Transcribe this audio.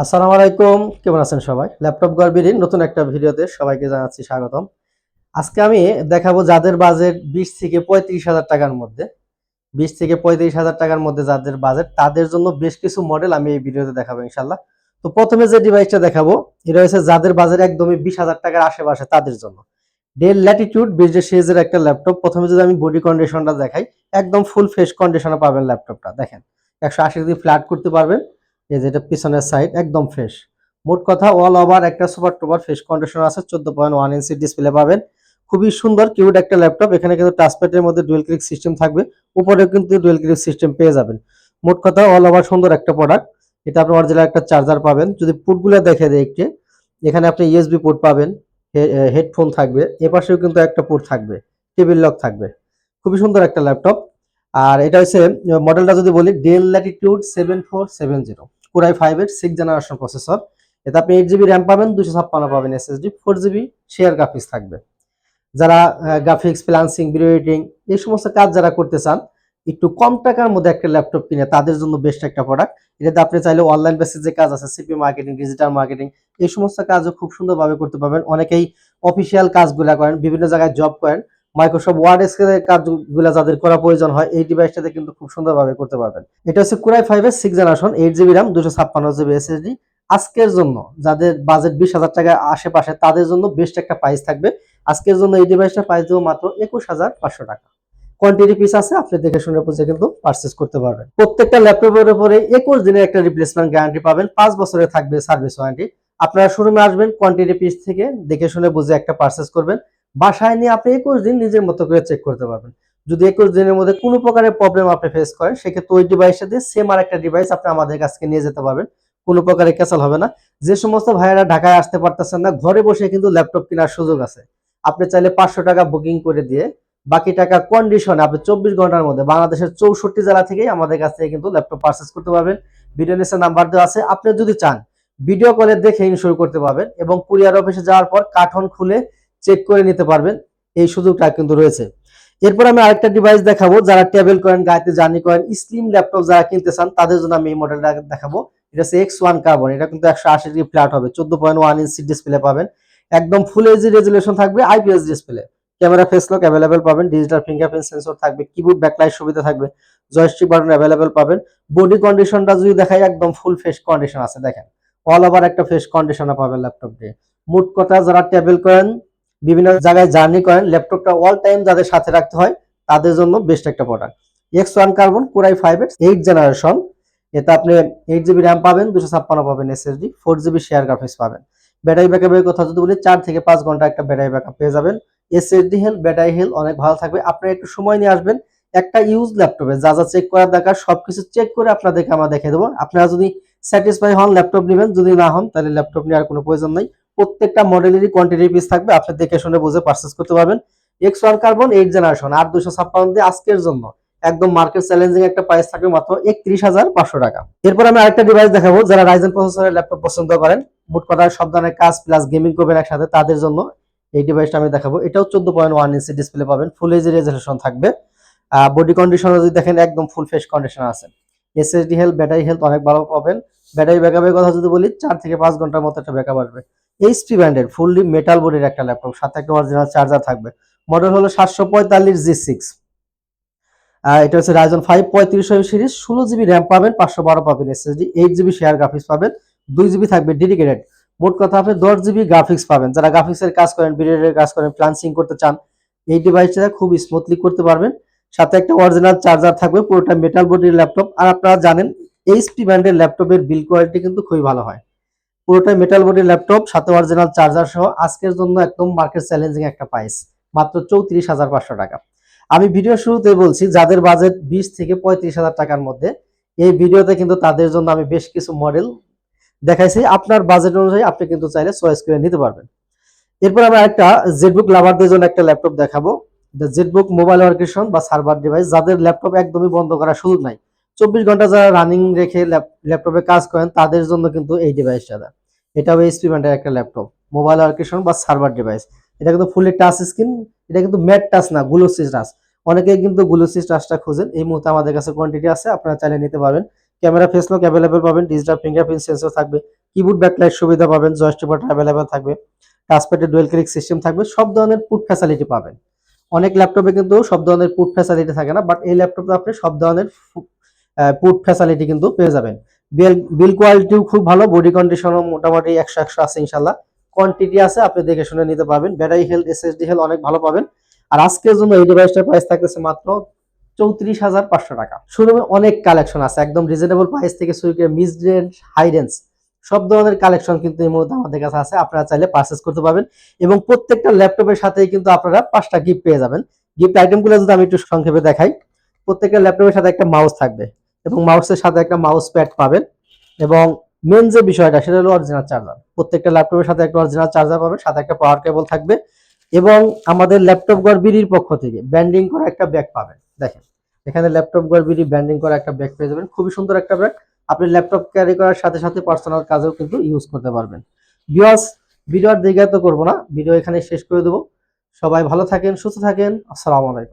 আসসালামু আলাইকুম, কেমন আছেন সবাই? ল্যাপটপ গর্বির নতুন একটা ভিডিওতে সবাইকে জানাচ্ছি স্বাগতম। আজকে আমি দেখাবো যাদের বাজেট বিশ থেকে পঁয়ত্রিশ হাজার টাকার মধ্যে। বিশ থেকে পঁয়ত্রিশ হাজার টাকার মধ্যে যাদের বাজেট তাদের জন্য বেশ কিছু মডেল আমি এই ভিডিওতে দেখাবো ইনশাল্লাহ তো প্রথমে যে ডিভাইসটা দেখাবো, এটা হচ্ছে যাদের বাজেট একদমই বিশ হাজার টাকার আশেপাশে, তাদের জন্য। ডেল ল্যাটিটিউড বিশ সিরিজের একটা ল্যাপটপ। প্রথমে যদি আমি বডি কন্ডিশনটা দেখাই, একদম ফুল ফ্রেশ কন্ডিশনে পাবেন ল্যাপটপটা। দেখেন, একশো আশি ডিগ্রি ফ্ল্যাট করতে পারবেন। এই যে এটা পিছনের সাইড একদম ফ্রেশ মোট কথা অল ওভার একটা সুপার টুপার ফ্রেশ কন্ডিশন আছে, চোদ্দ পয়েন্ট ওয়ান ইঞ্চি ডিসপ্লে পাবেন। খুবই সুন্দর কিউট একটা ল্যাপটপ এখানে কিন্তু টাচপ্যাডের মধ্যে ডুয়েল ক্লিক সিস্টেম থাকবে। উপরেও কিন্তু ডুয়েল ক্লিক সিস্টেম পেয়ে যাবেন। মোট কথা অল ওভার সুন্দর একটা প্রোডাক্ট এটা আপনি অরিজিনাল একটা চার্জার পাবেন। যদি পুটগুলো দেখে দেয় একটি, এখানে আপনি ইউএসবি পোর্ট পাবেন হেডফোন থাকবে। এপাশেও কিন্তু একটা পোর্ট থাকবে টেবিল লক থাকবে। খুবই সুন্দর একটা ল্যাপটপ আর এটা হচ্ছে মডেলটা যদি বলি Dell Latitude seven four seven zero core i ফাইভের সিক্স জেনারেশন প্রসেসর এতে আপনি এইট জিবি র্যাম পাবেন দুশো ছাপ্পান্ন পাবেন SSD four GB share graphics থাকবে। যারা গ্রাফিক্স ফ্লান্সিং ভিডিও এডিটিং এই সমস্ত কাজ যারা করতে চান, একটু কম টাকার মধ্যে একটা ল্যাপটপ কিনে তাদের জন্য বেস্ট একটা প্রোডাক্ট এটাতে আপনি চাইলে অনলাইন বেসিস যে কাজ আছে সিপি মার্কেটিং ডিজিটাল মার্কেটিং এই সমস্ত কাজও খুব সুন্দরভাবে করতে পারবেন। অনেকেই অফিসিয়াল কাজগুলা করেন, বিভিন্ন জায়গায় জব করেন। মাইক্রোসফট ওয়ার্ড এর কাজগুলো যাদের করা প্রয়োজন হয়, এই ডিভাইসটাতে কিন্তু খুব সুন্দরভাবে করতে পারবেন। এটা হচ্ছে কুরাই ফাইভ এর six generation eight GB RAM দুশো ছাপ্পান্ন জিবি এসএসডি আজকের জন্য যাদের বাজেট বিশ হাজার টাকা আশেপাশে, তাদের জন্য বেস্ট একটা প্রাইস থাকবে। আজকের জন্য এই ডিভাইসটা প্রাইস দেবো মাত্র একুশ হাজার পাঁচশো টাকা। কোয়ান্টিটি পিস আছে, আপনি দেখে শুনে বুঝে কিন্তু পারচেস করতে পারবেন। প্রত্যেকটা ল্যাপটপের উপরে একুশ দিনের একটা রিপ্লেসমেন্ট গ্যারান্টি পাবেন, পাঁচ বছরে থাকবে সার্ভিস ওয়ারেন্টি আপনারা শোরুমে আসবেন কোয়ান্টিটি পিস থেকে দেখে শুনে বুঝে একটা পারচেস করবেন। বাসায় নিয়ে আপনি একুশ দিন নিজের মতো করে চেক করতে পারবেন। যদি একুশ দিনের মধ্যে কোনো প্রকারের প্রবলেম আপনি ফেস করেন, সেক্ষেত্রে ওই ডিভাইসটা দিয়ে সেম আর একটা ডিভাইস আপনি আমাদের কাছ থেকে নিয়ে যেতে পারবেন। কোনো প্রকারের ক্যাসাল হবে না। যে সমস্ত ভাইয়েরা ঢাকায় আসতে পারতেছেন না, ঘরে বসে কিন্তু ল্যাপটপ কেনার সুযোগ আছে। আপনি চাইলে পাঁচশো টাকা বুকিং করে দিয়ে বাকি টাকা কন্ডিশনে আপনি চব্বিশ ঘণ্টার মধ্যে বাংলাদেশের চৌষট্টি জেলা থেকেই আমাদের কাছ থেকে কিন্তু ল্যাপটপ পারচেস করতে পারবেন। ভিডিও নিচে নাম্বার দেওয়া আছে। আপনি যদি চান ভিডিও কলে দেখে ইনশোর করতে পারবেন এবং কুরিয়ার অফিসে যাওয়ার পর কার্টন খুলে চেক করে নিতে পারবেন। এই সুযোগটা কিন্তু রয়েছে। এরপর আমি আরেকটা ডিভাইস দেখাবো, যারা ট্রাভেল করেন, গাড়িতে জার্নি করেন স্লিম ল্যাপটপ যারা কিনতে চান, তাদের জন্য আমি এই মডেলটা দেখাবো। এটা হচ্ছে এক্স ওয়ান কার্বন এটা কিন্তু একশো আশি ডিগ্রি ফ্ল্যাট হবে, চোদ্দ পয়েন্ট ওয়ান ইঞ্চি ডিসপ্লে পাবেন। একদম ফুল এইচডি রেজুলেশন থাকবে IPS display camera face lock available পাবেন ডিজিটাল ফিঙ্গারপ্রিন্ট সেন্সর থাকবে কিবোর্ড ব্যাকলাইট সুবিধা থাকবে জয়স্টিক বাটন অ্যাভেলেবেল পাবেন। বডি কন্ডিশনটা যদি দেখাই, একদম ফুল ফেস কন্ডিশন আছে, দেখেন। অল ওভার একটা ফেস কন্ডিশনে পাবেন ল্যাপটপ দিয়ে। মোট কথা, যারা ট্রাভেল করেন বিভিন্ন জায়গায় জার্নি করেন ল্যাপটপটা অল টাইম যাদের সাথে রাখতে হয়, তাদের জন্য বেস্ট একটা product X one carbon core i five এর এইট জেনারেশন এতে আপনি এইট জিবি র্যাম পাবেন, দুশো ছাপ্পান্ন পাবেন SSD four GB share graphics পাবেন। ব্যাটারি ব্যাকআপের কথা যদি বলি, চার থেকে পাঁচ ঘণ্টা একটা ব্যাটারি ব্যাকআপ পেয়ে যাবেন। এসএসডি হেল ব্যাটারি হেল অনেক ভালো থাকবে। আপনারা একটু সময় নিয়ে আসবেন, একটা ইউজ ল্যাপটপে যা যা চেক করার দরকার, সবকিছু চেক করে আপনাদেরকে আমরা দেখে দেবো। আপনারা যদি স্যাটিসফাই হন ল্যাপটপ নেবেন, যদি না হন, তাহলে ল্যাপটপ নেওয়ার কোনো প্রয়োজন নাই। প্রত্যেকটা মডেলেরই কোয়ান্টিটি পিস থাকবে। আপনি দেখে শুনে বুঝে পারচেস করতে পারবেন। X one carbon eight generation আর দুশো ছাপ্পান্ন দিয়ে আজকের জন্য। একদম মার্কেট চ্যালেঞ্জিং একটা প্রাইস থাকবে মাত্র একত্রিশ হাজার পাঁচশো টাকা। এরপর আমি আরেকটা ডিভাইস দেখাবো, যারা রাইজেন প্রসেসরের ল্যাপটপ পছন্দ করেন, মোট কথা সব ধরনের কাজ প্লাস গেমিং করবেন একসাথে, তাদের জন্য এই ডিভাইসটা আমি দেখাবো। এটাও চোদ্দ পয়েন্ট ওয়ান ইঞ্চি ডিসপ্লে পাবেন ফুল এইচ রেজলিউশন থাকবে। বডি কন্ডিশন যদি দেখেন, একদম ফুল ফ্রেশ কন্ডিশন আছে। এসএসডি হেলথ ব্যাটারি হেলথ অনেক ভালো পাবেন। ব্যাটারি ব্যাকআপের কথা যদি বলি, চার থেকে পাঁচ ঘণ্টার মতো একটা ব্যাকআপ আসবে। এইচপি ব্র্যান্ডের ফুললি মেটাল বডির একটা ল্যাপটপ সাথে একটা অরিজিনাল চার্জার থাকবে। মডেল হলো সাতশো পঁয়তাল্লিশ জি সিক্স এটা হচ্ছে রাইজন ফাইভ পঁয়ত্রিশ সিরিজ ষোলো জিবি র্যাম পাবেন, পাঁচশো বারো পাবেন SSD eight GB share graphics পাবেন, দুই জিবি থাকবে ডেডিকেটেড মোট কথা আপনি দশ জিবি গ্রাফিক্স পাবেন। যারা গ্রাফিক্সের কাজ করেন ভিডিওর কাজ করেন প্লান্সিং করতে চান, এই ডিভাইসটা খুব স্মুথলি করতে পারবেন। সাথে একটা অরিজিনাল চার্জার থাকবে, পুরোটা মেটাল বডির ল্যাপটপ আর আপনারা জানেন এইচপি ব্র্যান্ডের ল্যাপটপের বিল কোয়ালিটি কিন্তু খুবই ভালো হয়। পুরোটাই মেটাল বডির ল্যাপটপ সাথে অরিজিনাল চার্জার সহ। আজকের জন্য একদম মার্কেট চ্যালেঞ্জিং একটা প্রাইস মাত্র চৌত্রিশ হাজার পাঁচশো টাকা। আমি ভিডিও শুরুতে বলছি, যাদের বাজেট বিশ থেকে পঁয়ত্রিশ হাজার টাকার মধ্যে, এই ভিডিওতে কিন্তু তাদের জন্য আমি বেশ কিছু মডেল দেখাইছি। আপনার বাজেট অনুযায়ী আপনি কিন্তু চাইলে চয়েস করে নিতে পারবেন। এরপর আমরা একটা জেটবুক লাভারদের জন্য একটা ল্যাপটপ দেখাবো। জেটবুক মোবাইল ওয়ার্কেশন বা সার্ভার ডিভাইস যাদের ল্যাপটপ একদমই বন্ধ করার সুযোগ নাই। চব্বিশ ঘণ্টা যারা রানিং রেখে ল্যাপটপে কাজ করেন, তাদের জন্য কিন্তু এই ডিভাইসটা এটাও এইচপি ব্র্যান্ডের একটা ল্যাপটপ মোবাইল ওয়ার্কেশন বা সার্ভার ডিভাইস এটা কিন্তু ফুলি টাচ স্ক্রিন এটা কিন্তু ম্যাট টাচ না গ্লোসি টাচ অনেকেই কিন্তু গ্লোসি টাচটা খুঁজেন, এই মুহূর্তে আমাদের কাছে কোয়ান্টিটি আছে, আপনারা চাইলে নিতে পারবেন। ক্যামেরা ফেস লক অ্যাভেলেবেল পাবেন ডিজিটাল ফিঙ্গারপ্রিন্ট সেন্সর থাকবে কিবোর্ড ব্যাকলাইট সুবিধা পাবেন জয়স্টিক বাটন অ্যাভেলেবেল থাকবে টাচপ্যাডে ডুয়েল ক্লিক সিস্টেম থাকবে, সব ধরনের পুট ফ্যাসিলিটি পাবেন। অনেক ল্যাপটপে কিন্তু সব ধরনের পুট ফ্যাসিলিটি থাকে না বাট এই ল্যাপটপে আপনি সব ধরনের পুট ফ্যাসিলিটি কিন্তু পেয়ে যাবেন। বিল কোয়ালিটিও খুব ভালো বডি কন্ডিশনও মোটামুটি একশো একশো আছে ইনশাল্লাহ। কোয়ান্টিটি আছে, আপনি দেখে শুনে নিতে পারবেন। ব্যাটারি হেলথ এসএসডি হেলথ অনেক ভালো পাবেন। আর আজকের জন্য এই ডিভাইসটার প্রাইস থাকতেছে মাত্র চৌত্রিশ হাজার পাঁচশো টাকা। শোরুমে অনেক কালেকশন আছে, একদম রিজনেবল প্রাইস থেকে শুরু করে মিড রেঞ্জ হাই রেঞ্জ সব ধরনের কালেকশন কিন্তু এই মুহূর্তে আমাদের কাছে আছে। আপনারা চাইলে পারচেস করতে পারবেন এবং প্রত্যেকটা ল্যাপটপের সাথেই কিন্তু আপনারা পাঁচটা গিফট পেয়ে যাবেন। গিফট আইটেমগুলো যদি আমি একটু সংক্ষেপে দেখাই, প্রত্যেকটা ল্যাপটপের সাথে একটা মাউস থাকবে। এবং মাউসের সাথে একটা মাউস প্যাড পাবেন এবং মেন যে বিষয়টা, সেটা হলো অরিজিনাল চার্জার প্রত্যেকটা ল্যাপটপের সাথে একটা অরিজিনাল চার্জার পাবেন, সাথে একটা পাওয়ার কেবল থাকবে এবং আমাদের ল্যাপটপ গড় পক্ষ থেকে ব্যান্ডিং করা একটা ব্যাগ পাবেন। দেখেন, এখানে ল্যাপটপ গড় ব্যান্ডিং করা একটা ব্যাগ পেয়ে যাবেন। খুবই সুন্দর একটা ব্যাগ আপনি ল্যাপটপ ক্যারি করার সাথে সাথে পার্সোনাল কাজেও কিন্তু ইউজ করতে পারবেন। বিওয়াস ভিডিও আর দীর্ঘায়িত করব না। ভিডিও এখানে শেষ করে দেবো। সবাই ভালো থাকেন, সুস্থ থাকেন। আসসালামু আলাইকুম।